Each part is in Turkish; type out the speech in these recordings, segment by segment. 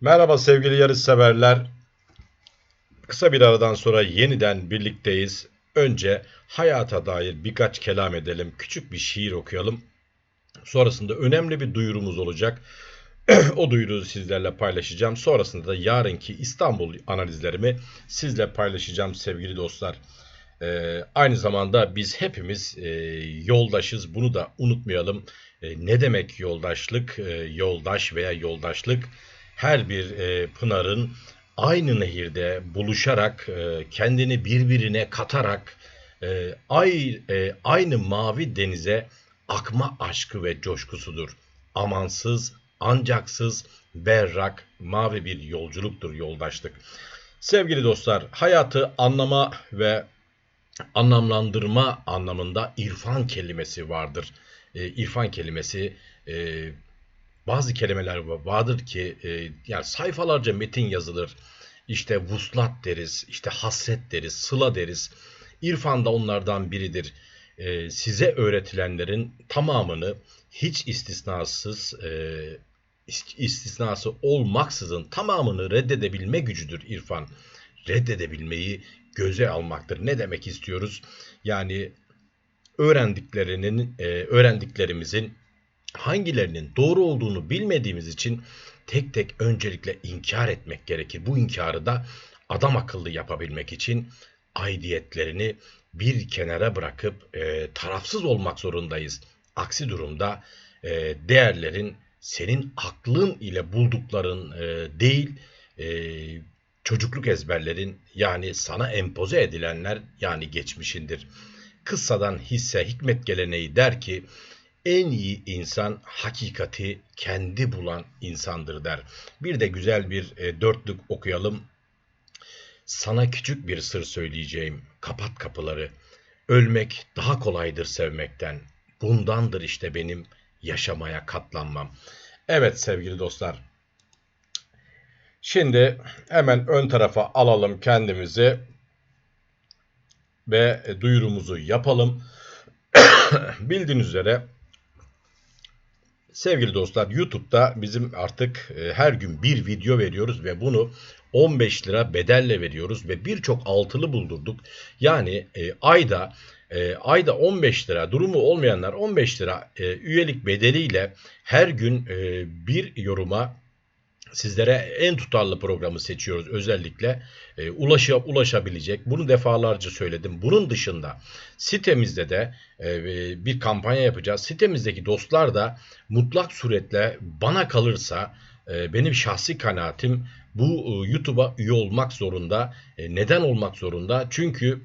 Merhaba sevgili yarış severler. Kısa bir aradan sonra yeniden birlikteyiz. Önce hayata dair birkaç kelam edelim. Küçük bir şiir okuyalım. Sonrasında önemli bir duyurumuz olacak. o duyuruyu sizlerle paylaşacağım. Sonrasında da yarınki İstanbul analizlerimi sizle paylaşacağım sevgili dostlar. Ee, aynı zamanda biz hepimiz e, yoldaşız. Bunu da unutmayalım. E, ne demek yoldaşlık? E, yoldaş veya yoldaşlık her bir e, pınarın aynı nehirde buluşarak, e, kendini birbirine katarak e, ay, e, aynı mavi denize akma aşkı ve coşkusudur. Amansız, ancaksız, berrak, mavi bir yolculuktur yoldaşlık. Sevgili dostlar, hayatı anlama ve anlamlandırma anlamında irfan kelimesi vardır. E, irfan kelimesi e, bazı kelimeler vardır ki e, yani sayfalarca metin yazılır. İşte vuslat deriz, işte hasret deriz, sıla deriz. İrfan da onlardan biridir. E, size öğretilenlerin tamamını hiç istisnasız e, istisnası olmaksızın tamamını reddedebilme gücüdür irfan. Reddedebilmeyi göze almaktır. Ne demek istiyoruz? Yani öğrendiklerinin, e, öğrendiklerimizin hangilerinin doğru olduğunu bilmediğimiz için tek tek öncelikle inkar etmek gerekir. Bu inkarı da adam akıllı yapabilmek için aidiyetlerini bir kenara bırakıp e, tarafsız olmak zorundayız. Aksi durumda e, değerlerin senin aklın ile buldukların e, değil, e, çocukluk ezberlerin yani sana empoze edilenler yani geçmişindir. Kıssadan hisse hikmet geleneği der ki en iyi insan hakikati kendi bulan insandır der. Bir de güzel bir e, dörtlük okuyalım. Sana küçük bir sır söyleyeceğim. Kapat kapıları. Ölmek daha kolaydır sevmekten. Bundandır işte benim yaşamaya katlanmam. Evet sevgili dostlar. Şimdi hemen ön tarafa alalım kendimizi ve duyurumuzu yapalım. Bildiğiniz üzere sevgili dostlar YouTube'da bizim artık e, her gün bir video veriyoruz ve bunu 15 lira bedelle veriyoruz ve birçok altılı buldurduk. Yani e, ayda e, ayda 15 lira durumu olmayanlar 15 lira e, üyelik bedeliyle her gün e, bir yoruma sizlere en tutarlı programı seçiyoruz özellikle e, ulaşa, ulaşabilecek. Bunu defalarca söyledim. Bunun dışında sitemizde de e, bir kampanya yapacağız. Sitemizdeki dostlar da mutlak suretle bana kalırsa e, benim şahsi kanaatim bu e, YouTube'a üye olmak zorunda. E, neden olmak zorunda? Çünkü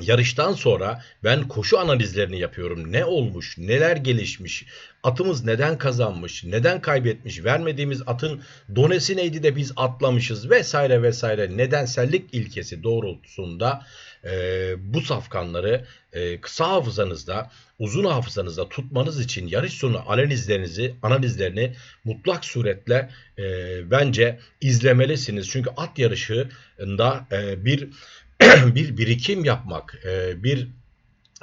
Yarıştan sonra ben koşu analizlerini yapıyorum. Ne olmuş, neler gelişmiş, atımız neden kazanmış, neden kaybetmiş, vermediğimiz atın donesi neydi de biz atlamışız vesaire vesaire nedensellik ilkesi doğrultusunda e, bu safkanları e, kısa hafızanızda, uzun hafızanızda tutmanız için yarış sonu analizlerinizi, analizlerini mutlak suretle e, bence izlemelisiniz. Çünkü at yarışında e, bir bir birikim yapmak, e, bir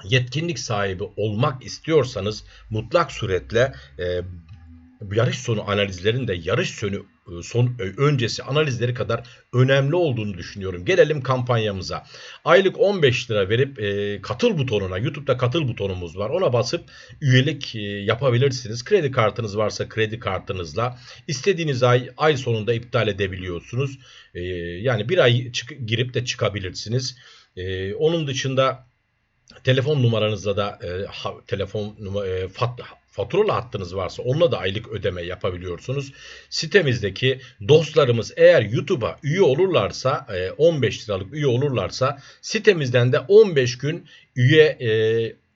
yetkinlik sahibi olmak istiyorsanız mutlak suretle e, yarış sonu analizlerin de yarış sonu son öncesi analizleri kadar önemli olduğunu düşünüyorum. Gelelim kampanyamıza. Aylık 15 lira verip e, katıl butonuna, YouTube'da katıl butonumuz var. Ona basıp üyelik e, yapabilirsiniz. Kredi kartınız varsa kredi kartınızla istediğiniz ay ay sonunda iptal edebiliyorsunuz. E, yani bir ay çık, girip de çıkabilirsiniz. E, onun dışında telefon numaranızla da e, ha, telefon e, fat, faturalı hattınız varsa onunla da aylık ödeme yapabiliyorsunuz. Sitemizdeki dostlarımız eğer YouTube'a üye olurlarsa 15 e, liralık üye olurlarsa sitemizden de 15 gün üye e,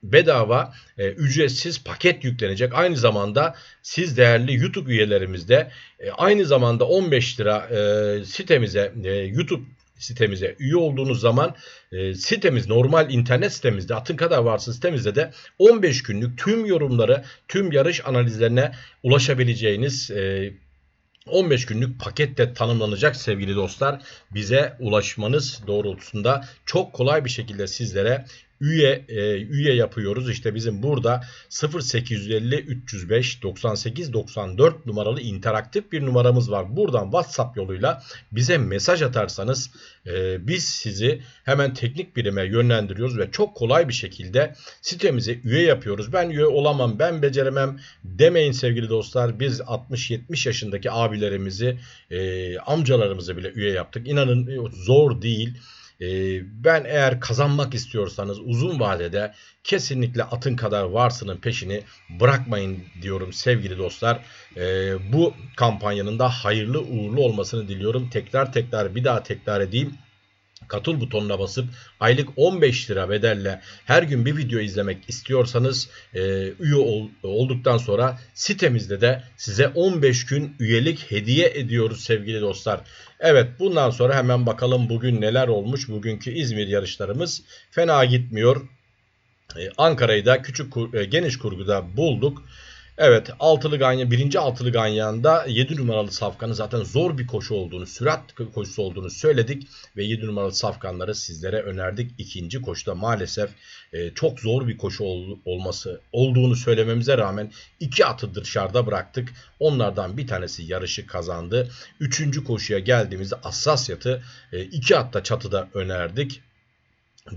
bedava e, ücretsiz paket yüklenecek. Aynı zamanda siz değerli YouTube üyelerimizde e, aynı zamanda 15 lira sitemize YouTube sitemize üye olduğunuz zaman e, sitemiz normal internet sitemizde atın kadar varsa sitemizde de 15 günlük tüm yorumları tüm yarış analizlerine ulaşabileceğiniz e, 15 günlük pakette tanımlanacak sevgili dostlar. Bize ulaşmanız doğrultusunda çok kolay bir şekilde sizlere üye e, üye yapıyoruz. İşte bizim burada 0850 305 98 94 numaralı interaktif bir numaramız var. Buradan WhatsApp yoluyla bize mesaj atarsanız e, biz sizi hemen teknik birime yönlendiriyoruz ve çok kolay bir şekilde sitemize üye yapıyoruz. Ben üye olamam, ben beceremem demeyin sevgili dostlar. Biz 60-70 yaşındaki abilerimizi, e, amcalarımızı bile üye yaptık. İnanın zor değil. Ee, ben eğer kazanmak istiyorsanız uzun vadede kesinlikle atın kadar varsının peşini bırakmayın diyorum sevgili dostlar. Ee, bu kampanyanın da hayırlı uğurlu olmasını diliyorum. Tekrar tekrar bir daha tekrar edeyim katıl butonuna basıp aylık 15 lira bedelle her gün bir video izlemek istiyorsanız e, üye ol, olduktan sonra sitemizde de size 15 gün üyelik hediye ediyoruz sevgili dostlar. Evet bundan sonra hemen bakalım bugün neler olmuş. Bugünkü İzmir yarışlarımız fena gitmiyor. Ee, Ankara'yı da küçük e, geniş kurguda bulduk. Evet altılı ganyan birinci altılı ganyanda 7 numaralı safkanın zaten zor bir koşu olduğunu sürat koşusu olduğunu söyledik ve 7 numaralı safkanları sizlere önerdik. İkinci koşuda maalesef e, çok zor bir koşu ol, olması olduğunu söylememize rağmen iki atı dışarıda bıraktık. Onlardan bir tanesi yarışı kazandı. Üçüncü koşuya geldiğimizde Assasyat'ı e, iki atta çatıda önerdik.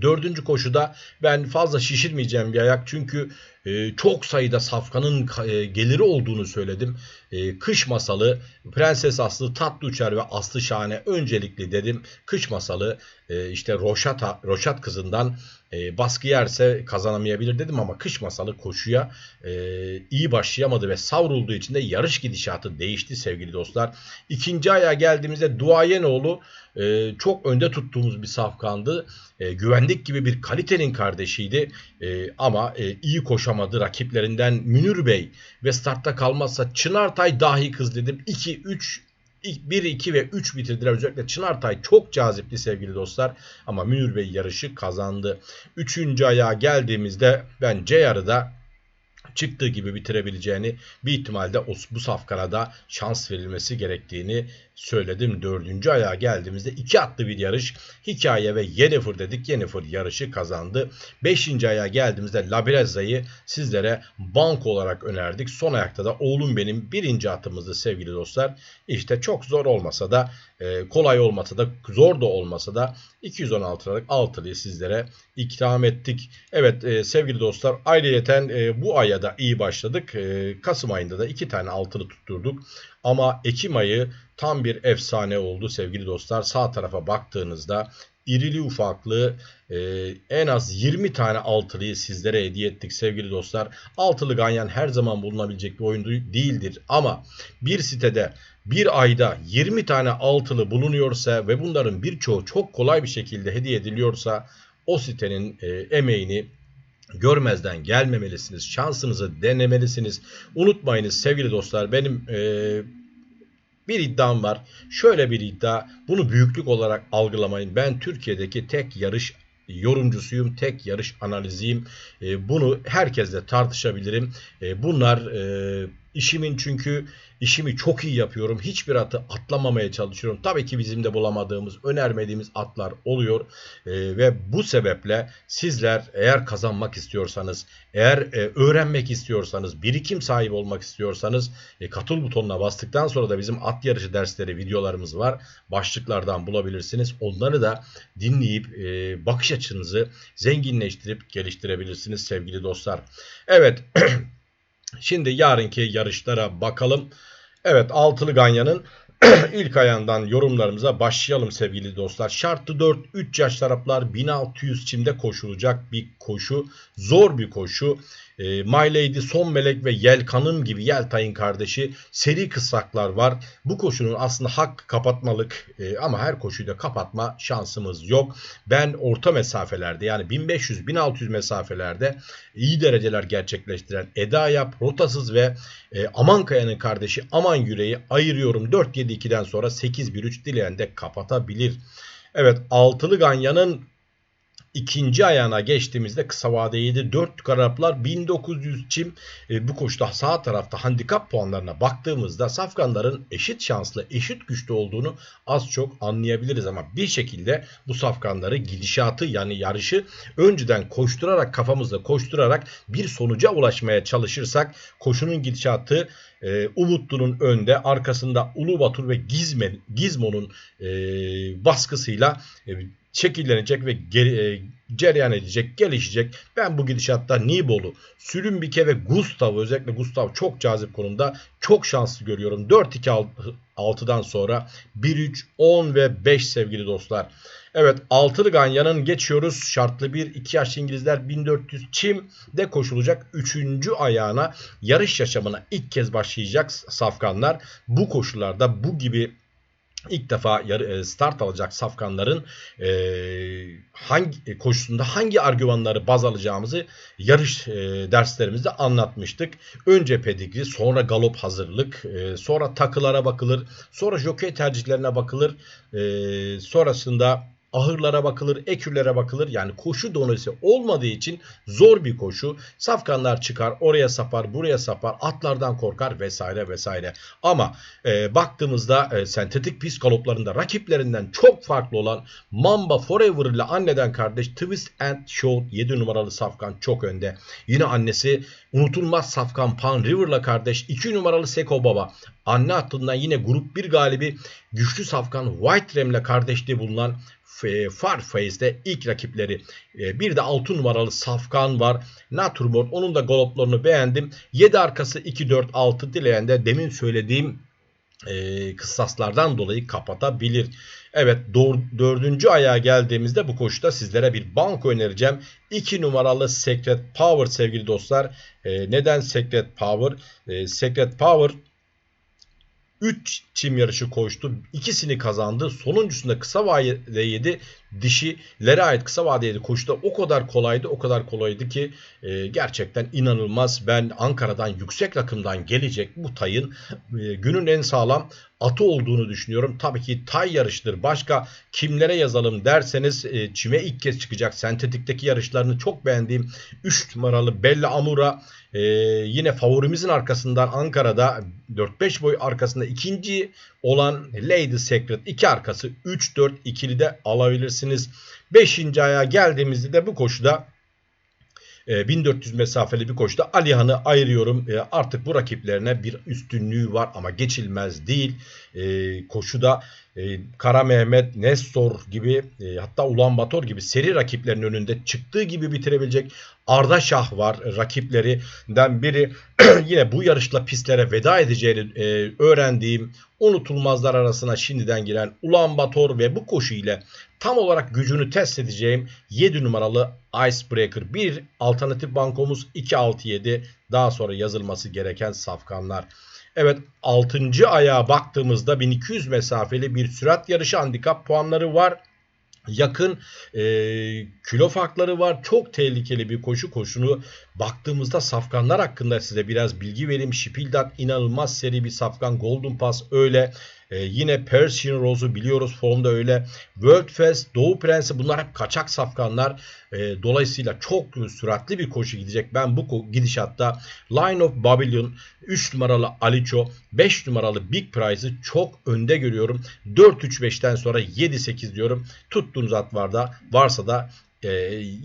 Dördüncü koşuda ben fazla şişirmeyeceğim bir ayak çünkü e, çok sayıda safkanın e, geliri olduğunu söyledim. E, kış masalı, Prenses Aslı, Tatlı Uçar ve Aslı Şahane öncelikli dedim. Kış masalı e, işte Roşat, Roşat kızından e, baskı yerse kazanamayabilir dedim ama kış masalı koşuya e, iyi başlayamadı ve savrulduğu için de yarış gidişatı değişti sevgili dostlar. İkinci aya geldiğimizde Duayenoğlu e, çok önde tuttuğumuz bir safkandı. E, güvendik gibi bir kalitenin kardeşiydi ama iyi koşamadı rakiplerinden Münir Bey ve startta kalmazsa Çınartay dahi kız dedim. 2, 3, 1, 2 ve 3 bitirdiler. Özellikle Çınartay çok cazipti sevgili dostlar. Ama Münir Bey yarışı kazandı. Üçüncü ayağa geldiğimizde ben C yarıda çıktığı gibi bitirebileceğini bir ihtimalde bu safkana da şans verilmesi gerektiğini söyledim. Dördüncü ayağa geldiğimizde iki atlı bir yarış. Hikaye ve Yennefer dedik. Yennefer yarışı kazandı. Beşinci ayağa geldiğimizde Labirezza'yı sizlere bank olarak önerdik. Son ayakta da oğlum benim birinci atımızdı sevgili dostlar. İşte çok zor olmasa da e, kolay olmasa da zor da olmasa da 216 liralık altılıyı sizlere ikram ettik. Evet e, sevgili dostlar ayrıyeten e, bu aya da iyi başladık. Kasım ayında da iki tane altılı tutturduk. Ama Ekim ayı tam bir efsane oldu sevgili dostlar. Sağ tarafa baktığınızda irili ufaklı e, en az 20 tane altılıyı sizlere hediye ettik sevgili dostlar. Altılı ganyan her zaman bulunabilecek bir oyun değildir ama bir sitede bir ayda 20 tane altılı bulunuyorsa ve bunların birçoğu çok kolay bir şekilde hediye ediliyorsa o sitenin e, emeğini görmezden gelmemelisiniz. Şansınızı denemelisiniz. Unutmayınız sevgili dostlar benim e, bir iddiam var. Şöyle bir iddia. Bunu büyüklük olarak algılamayın. Ben Türkiye'deki tek yarış yorumcusuyum, tek yarış analiziyim. E, bunu herkesle tartışabilirim. E, bunlar e, işimin çünkü İşimi çok iyi yapıyorum. Hiçbir atı atlamamaya çalışıyorum. Tabii ki bizim de bulamadığımız, önermediğimiz atlar oluyor. E, ve bu sebeple sizler eğer kazanmak istiyorsanız, eğer e, öğrenmek istiyorsanız, birikim sahibi olmak istiyorsanız e, katıl butonuna bastıktan sonra da bizim at yarışı dersleri videolarımız var. Başlıklardan bulabilirsiniz. Onları da dinleyip e, bakış açınızı zenginleştirip geliştirebilirsiniz sevgili dostlar. Evet. Şimdi yarınki yarışlara bakalım. Evet altılı ganyanın ilk ayağından yorumlarımıza başlayalım sevgili dostlar. Şartlı 4 3 yaş taraflar 1600 çimde koşulacak bir koşu. Zor bir koşu. E, My Lady, Son Melek ve Yelkanım gibi Yeltay'ın kardeşi seri kısraklar var. Bu koşunun aslında hak kapatmalık e, ama her koşuyu da kapatma şansımız yok. Ben orta mesafelerde yani 1500-1600 mesafelerde iyi dereceler gerçekleştiren Eda Yap, Rotasız ve e, Amankaya'nın kardeşi Aman Yüreği ayırıyorum. 4-7-2'den sonra 8-1-3 dileyen de kapatabilir. Evet altılı ganyanın ikinci ayağına geçtiğimizde kısa vadeydi. 4 karaplar 1900 çim e, bu koşuda sağ tarafta handikap puanlarına baktığımızda safkanların eşit şanslı eşit güçlü olduğunu az çok anlayabiliriz. Ama bir şekilde bu safkanları gidişatı yani yarışı önceden koşturarak kafamızda koşturarak bir sonuca ulaşmaya çalışırsak koşunun gidişatı e, Umutlu'nun önde arkasında Ulubatur ve Gizme, Gizmo'nun e, baskısıyla e, şekillenecek ve geri, e, cereyan edecek, gelişecek. Ben bu gidişatta Nibolu, Sülümbike ve Gustav özellikle Gustav çok cazip konumda. Çok şanslı görüyorum. 4-2-6'dan sonra 1-3, 10 ve 5 sevgili dostlar. Evet altılı ganyanın geçiyoruz. Şartlı bir 2 yaşlı İngilizler 1400 çimde koşulacak 3. ayağına yarış yaşamına ilk kez başlayacak safkanlar. Bu koşullarda bu gibi ilk defa e, start alacak safkanların e, hangi e, koşusunda hangi argümanları baz alacağımızı yarış e, derslerimizde anlatmıştık. Önce pedigri, sonra galop hazırlık, e, sonra takılara bakılır, sonra jockey tercihlerine bakılır, e, sonrasında ahırlara bakılır, ekürlere bakılır. Yani koşu donası olmadığı için zor bir koşu. Safkanlar çıkar, oraya sapar, buraya sapar, atlardan korkar vesaire vesaire. Ama e, baktığımızda e, sentetik pist galoplarında rakiplerinden çok farklı olan Mamba Forever ile anneden kardeş Twist and Shout 7 numaralı Safkan çok önde. Yine annesi unutulmaz Safkan Pan River'la kardeş 2 numaralı Seko Baba. Anne hattından yine grup 1 galibi güçlü Safkan White Rem'le kardeşliği bulunan Farface'de ilk rakipleri. E, bir de 6 numaralı Safkan var. Naturmort onun da galoplarını beğendim. 7 arkası 2-4-6 dileyen de demin söylediğim e, kıssaslardan dolayı kapatabilir. Evet dördüncü ayağa geldiğimizde bu koşuda sizlere bir banko önereceğim. 2 numaralı Secret Power sevgili dostlar. E, neden Secret Power? E, Secret Power 3 çim yarışı koştu. İkisini kazandı. Sonuncusunda kısa vadeydi. Dişilere ait kısa vadeydi koştu. O kadar kolaydı o kadar kolaydı ki e, gerçekten inanılmaz. Ben Ankara'dan yüksek rakımdan gelecek bu tayın e, günün en sağlam atı olduğunu düşünüyorum. Tabii ki tay yarıştır. Başka kimlere yazalım derseniz e, çime ilk kez çıkacak. Sentetikteki yarışlarını çok beğendiğim 3 numaralı Bella Amura e, yine favorimizin arkasından Ankara'da 4-5 boy arkasında ikinci olan Lady Secret 2 arkası 3-4 ikili de alabilirsiniz. 5. aya geldiğimizde de bu koşuda 1400 e, mesafeli bir koşuda Alihan'ı ayırıyorum. E, artık bu rakiplerine bir üstünlüğü var ama geçilmez değil. E, Kara Mehmet, Nestor gibi hatta Ulan Bator gibi seri rakiplerin önünde çıktığı gibi bitirebilecek Arda Şah var rakiplerinden biri. Yine bu yarışla pistlere veda edeceğini öğrendiğim unutulmazlar arasına şimdiden giren Ulan Bator ve bu koşu ile tam olarak gücünü test edeceğim 7 numaralı Icebreaker. Bir alternatif bankomuz 267 daha sonra yazılması gereken safkanlar. Evet 6. ayağa baktığımızda 1200 mesafeli bir sürat yarışı handikap puanları var yakın e, kilo farkları var. Çok tehlikeli bir koşu koşunu. Baktığımızda safkanlar hakkında size biraz bilgi vereyim. Şipildat inanılmaz seri bir safkan. Golden Pass öyle. Ee, yine Persian Rose'u biliyoruz formda öyle. World Fest, Doğu Prensi bunlar hep kaçak safkanlar. E, dolayısıyla çok süratli bir koşu gidecek. Ben bu gidişatta Line of Babylon 3 numaralı Aliço 5 numaralı Big Prize'ı çok önde görüyorum. 4-3-5'ten sonra 7-8 diyorum. Tuttuğunuz at var da varsa da e,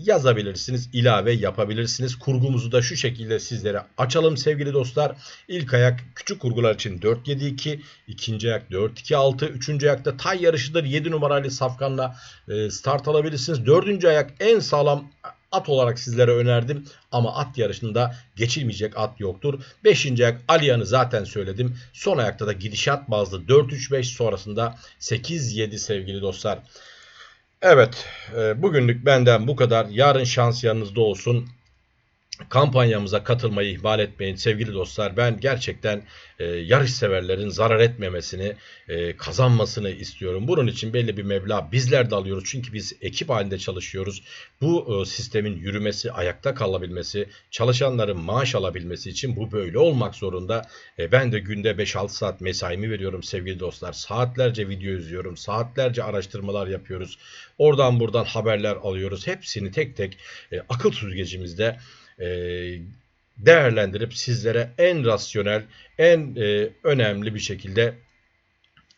yazabilirsiniz, ilave yapabilirsiniz. Kurgumuzu da şu şekilde sizlere açalım sevgili dostlar. İlk ayak küçük kurgular için 4-7-2, ikinci ayak 4-2-6, üçüncü ayakta tay yarışıdır. 7 numaralı safkanla e, start alabilirsiniz. Dördüncü ayak en sağlam at olarak sizlere önerdim ama at yarışında geçilmeyecek at yoktur. Beşinci ayak Aliyan'ı zaten söyledim. Son ayakta da gidişat bazlı 4-3-5 sonrasında 8-7 sevgili dostlar. Evet, e, bugünlük benden bu kadar. Yarın şans yanınızda olsun. Kampanyamıza katılmayı ihmal etmeyin sevgili dostlar. Ben gerçekten e, yarış severlerin zarar etmemesini, e, kazanmasını istiyorum. Bunun için belli bir meblağ bizler de alıyoruz. Çünkü biz ekip halinde çalışıyoruz. Bu e, sistemin yürümesi, ayakta kalabilmesi, çalışanların maaş alabilmesi için bu böyle olmak zorunda. E, ben de günde 5-6 saat mesaimi veriyorum sevgili dostlar. Saatlerce video izliyorum, saatlerce araştırmalar yapıyoruz. Oradan buradan haberler alıyoruz. Hepsini tek tek e, akıl süzgecimizde e, değerlendirip sizlere en rasyonel, en e, önemli bir şekilde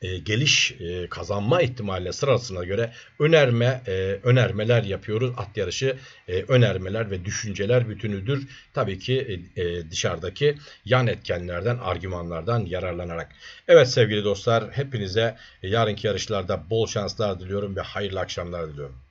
e, geliş e, kazanma ihtimaline sırasına göre önerme e, önermeler yapıyoruz. At yarışı e, önermeler ve düşünceler bütünüdür. Tabii ki e, e, dışarıdaki yan etkenlerden, argümanlardan yararlanarak. Evet sevgili dostlar hepinize yarınki yarışlarda bol şanslar diliyorum ve hayırlı akşamlar diliyorum.